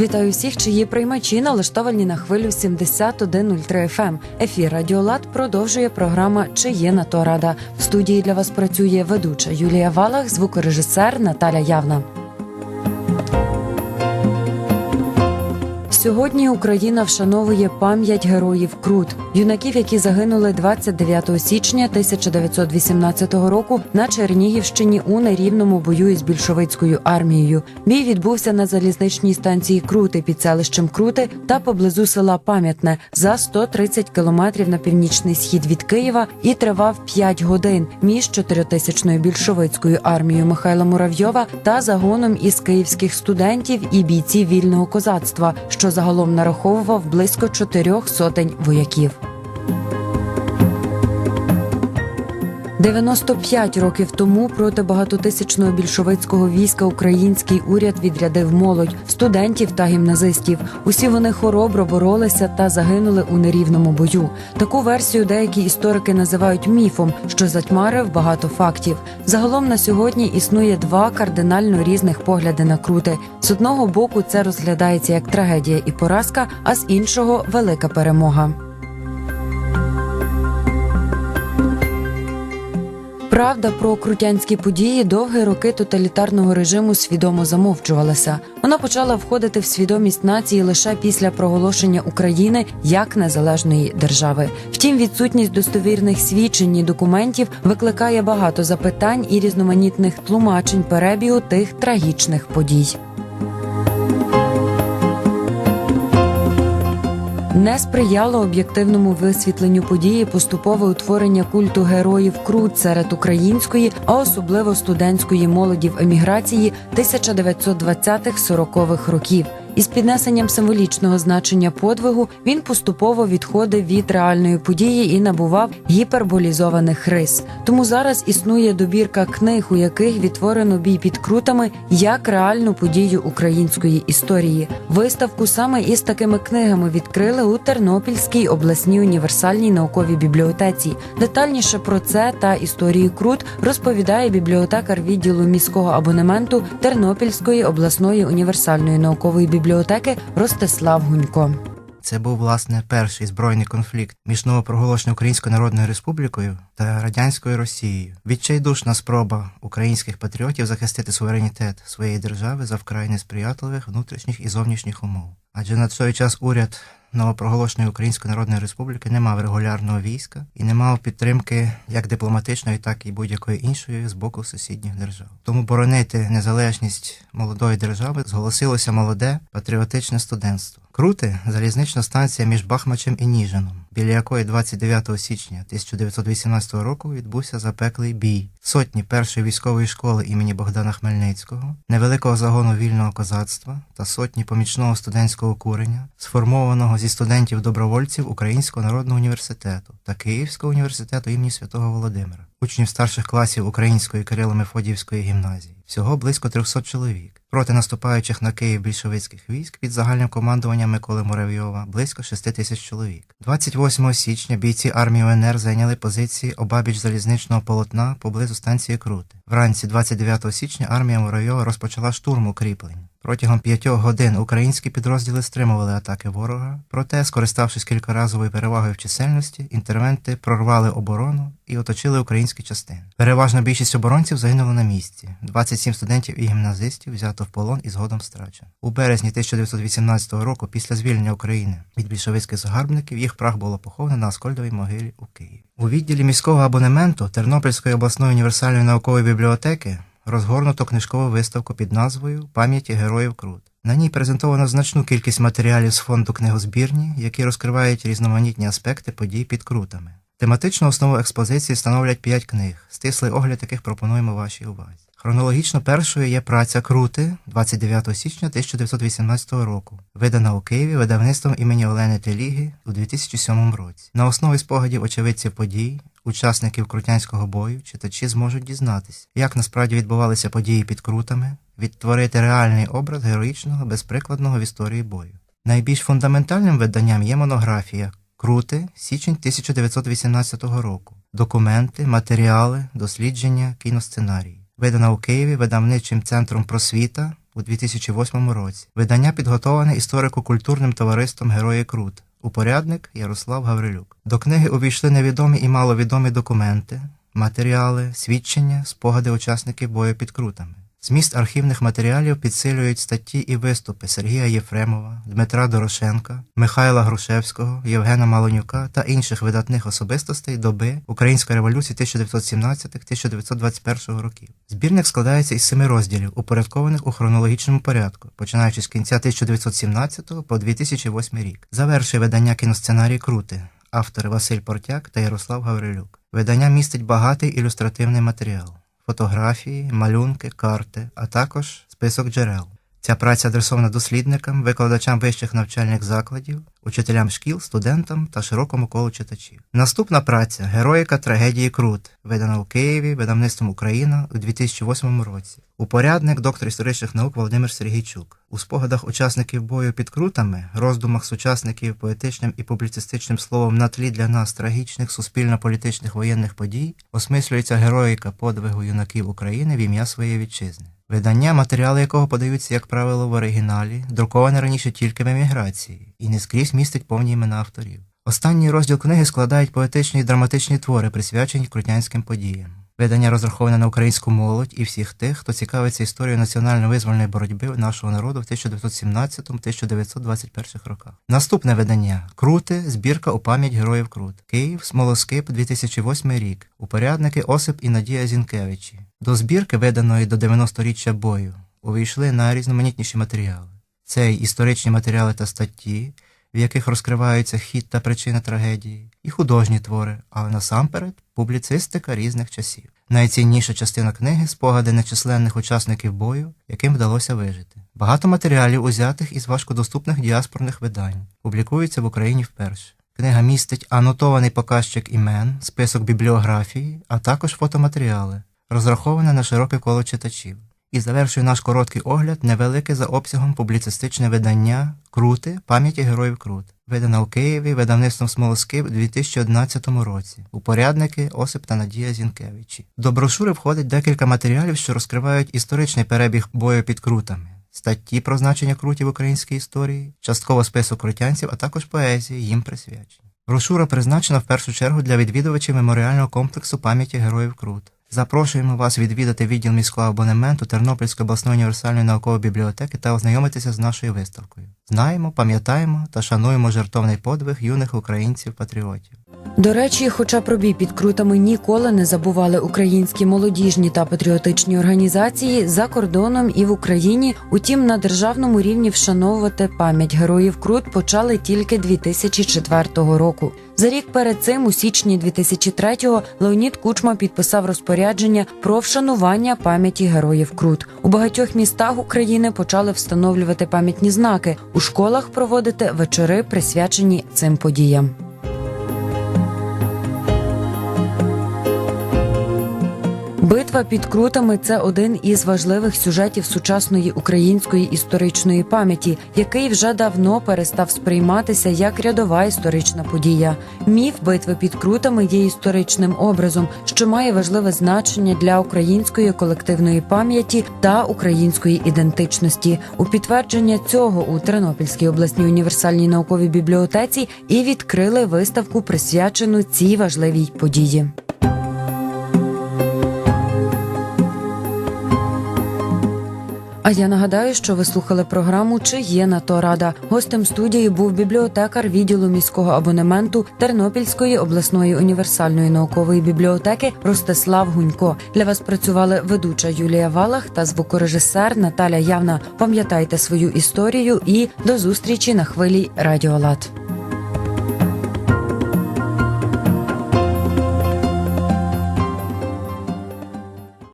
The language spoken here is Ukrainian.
Вітаю всіх, чиї приймачі налаштовані на хвилю 71.03 FM. Ефір Радіолад продовжує програма Чи є на то рада. В студії для вас працює ведуча Юлія Валах, звукорежисер Наталя Явна. Сьогодні Україна вшановує пам'ять героїв Крут, юнаків, які загинули 29 січня 1918 року на Чернігівщині у нерівному бою із більшовицькою армією. Бій відбувся на залізничній станції Крути під селищем Крути та поблизу села Пам'ятне за 130 кілометрів на північний схід від Києва і тривав 5 годин між чотиритисячною більшовицькою армією Михайла Муравйова та загоном із київських студентів і бійців вільного козацтва, що загалом нараховував близько чотирьох сотень вояків. 95 років тому проти багатотисячного більшовицького війська український уряд відрядив молодь студентів та гімназистів. Усі вони хоробро боролися та загинули у нерівному бою. Таку версію деякі історики називають міфом, що затьмарив багато фактів. Загалом на сьогодні існує два кардинально різних погляди на крути. З одного боку це розглядається як трагедія і поразка, а з іншого велика перемога. Правда про крутянські події довгі роки тоталітарного режиму свідомо замовчувалася. Вона почала входити в свідомість нації лише після проголошення України як незалежної держави. Втім, відсутність достовірних свідчень і документів викликає багато запитань і різноманітних тлумачень перебігу тих трагічних подій. Не сприяло об'єктивному висвітленню події поступове утворення культу героїв Крут серед української, а особливо студентської молоді в еміграції 1920-40-х років. Із піднесенням символічного значення подвигу він поступово відходив від реальної події і набував гіперболізованих рис. Тому зараз існує добірка книг, у яких відтворено бій під крутами як реальну подію української історії. Виставку саме із такими книгами відкрили у Тернопільській обласній універсальній науковій бібліотеці. Детальніше про це та історію крут розповідає бібліотекар відділу міського абонементу Тернопільської обласної універсальної наукової бібліотеки Ростислав Гунько. Це був власне перший збройний конфлікт між новопроголошеною Українською Народною Республікою та радянською Росією. Відчайдушна спроба українських патріотів захистити суверенітет своєї держави за вкрай несприятливих внутрішніх і зовнішніх умов. Адже на той час уряд новопроголошеної Української Народної Республіки не мав регулярного війська і не мав підтримки як дипломатичної, так і будь-якої іншої з боку сусідніх держав. Тому боронити незалежність молодої держави зголосилося молоде патріотичне студентство. Крути залізнична станція між Бахмачем і Ніжином, біля якої 29 січня 1918 року відбувся запеклий бій. Сотні першої військової школи імені Богдана Хмельницького, невеликого загону вільного козацтва та сотні помічного студентського курення, сформованого зі студентів-добровольців Українського народного університету та Київського університету імені Святого Володимира, учнів старших класів Української Кирило-Мефодіївської гімназії. Всього близько 300 чоловік. Проти наступаючих на Київ більшовицьких військ під загальним командуванням Миколи Муравйова близько 6 тисяч чоловік. 28 січня бійці армії УНР зайняли позиції обабіч залізничного полотна поблизу станції Крути. Вранці 29 січня армія Муравйова розпочала штурм укріплень. Протягом п'ятьох годин українські підрозділи стримували атаки ворога, проте, скориставшись кількаразовою перевагою в чисельності, інтервенти прорвали оборону і оточили українські частини. Переважна більшість оборонців загинула на місці. 27 студентів і гімназистів взято в полон і згодом страчено. У березні 1918 року, після звільнення України від більшовицьких загарбників, їх прах було поховано на Аскольдовій могилі у Києві. У відділі міського абонементу Тернопільської обласної універсальної наукової бібліотеки розгорнуто книжкову виставку під назвою Пам'яті героїв Крут. На ній презентовано значну кількість матеріалів з фонду книгозбірні, які розкривають різноманітні аспекти подій під крутами. Тематичну основу експозиції становлять п'ять книг, стислий огляд яких пропонуємо вашій увазі. Хронологічно першою є праця Крути 29 січня 1918 року, видана у Києві видавництвом імені Олени Теліги у 2007 році. На основі спогадів очевидців подій, учасників крутянського бою, читачі зможуть дізнатися, як насправді відбувалися події під крутами, відтворити реальний образ героїчного, безприкладного в історії бою. Найбільш фундаментальним виданням є монографія Крути, січень 1918 року, документи, матеріали, дослідження, кіносценарії видана у Києві видавничим центром просвіта у 2008 році. Видання підготовлене історико-культурним товариством Герої Крут. Упорядник Ярослав Гаврилюк. До книги увійшли невідомі і маловідомі документи, матеріали, свідчення, спогади учасників бою під крутами. Зміст архівних матеріалів підсилюють статті і виступи Сергія Єфремова, Дмитра Дорошенка, Михайла Грушевського, Євгена Малонюка та інших видатних особистостей доби Української революції 1917-1921 років. Збірник складається із семи розділів, упорядкованих у хронологічному порядку, починаючи з кінця 1917 по 2008 рік. Завершує видання кіносценарій Крути, автори Василь Портяк та Ярослав Гаврилюк. Видання містить багатий ілюстративний матеріал фотографії, малюнки, карти, а також список джерел. Ця праця адресована дослідникам, викладачам вищих навчальних закладів, учителям шкіл, студентам та широкому колу читачів. Наступна праця Героїка трагедії Крут, видана у Києві видавництвом Україна у 2008 році. Упорядник, доктор історичних наук Володимир Сергійчук. У спогадах учасників бою під крутами, роздумах сучасників поетичним і публіцистичним словом на тлі для нас трагічних суспільно-політичних воєнних подій осмислюється героїка подвигу юнаків України в ім'я своєї вітчизни. Видання, матеріали якого подаються, як правило, в оригіналі, друковане раніше тільки в еміграції, і не скрізь містить повні імена авторів. Останній розділ книги складають поетичні і драматичні твори, присвячені крутянським подіям. Видання розраховане на українську молодь і всіх тих, хто цікавиться історією національно-визвольної боротьби нашого народу в 1917-1921 роках. Наступне видання Крути. Збірка у пам'ять героїв Крут. Київ, Смолоскип, 2008 рік. Упорядники Осип і Надія Зінкевичі. До збірки, виданої до 90-річчя бою, увійшли найрізноманітніші матеріали. Це й історичні матеріали та статті, в яких розкриваються хід та причини трагедії, і художні твори, але насамперед публіцистика різних часів. Найцінніша частина книги спогади нечисленних учасників бою, яким вдалося вижити. Багато матеріалів, узятих із важкодоступних діаспорних видань, публікуються в Україні вперше. Книга містить анотований показчик імен, список бібліографії, а також фотоматеріали, розраховане на широке коло читачів. І завершує наш короткий огляд невелике за обсягом публіцистичне видання Крути пам'яті героїв Крут, видана у Києві видавництвом Смолоскип у 2011 році. Упорядники Осип та Надія Зінкевичі. До брошури входить декілька матеріалів, що розкривають історичний перебіг бою під крутами. Статті про значення крутів в українській історії, частково список крутянців, а також поезії їм присвячені. Брошура призначена в першу чергу для відвідувачів меморіального комплексу пам'яті героїв Крут. Запрошуємо вас відвідати відділ міського абонементу Тернопільської обласної універсальної наукової бібліотеки та ознайомитися з нашою виставкою. Знаємо, пам'ятаємо та шануємо жертовний подвиг юних українців-патріотів. До речі, хоча про бій під крутами ніколи не забували українські молодіжні та патріотичні організації за кордоном і в Україні. Утім, на державному рівні вшановувати пам'ять героїв Крут почали тільки 2004 року. За рік перед цим, у січні 2003-го, Леонід Кучма підписав розпорядження про вшанування пам'яті героїв Крут. У багатьох містах України почали встановлювати пам'ятні знаки, у школах проводити вечори, присвячені цим подіям. Битва під крутами це один із важливих сюжетів сучасної української історичної пам'яті, який вже давно перестав сприйматися як рядова історична подія. Міф битви під крутами є історичним образом, що має важливе значення для української колективної пам'яті та української ідентичності. У підтвердження цього у Тернопільській обласній універсальній науковій бібліотеці і відкрили виставку, присвячену цій важливій події. А я нагадаю, що ви слухали програму Чи є на то рада. Гостем студії був бібліотекар відділу міського абонементу Тернопільської обласної універсальної наукової бібліотеки Ростислав Гунько. Для вас працювали ведуча Юлія Валах та звукорежисер Наталя Явна. Пам'ятайте свою історію і до зустрічі на хвилі Радіолад.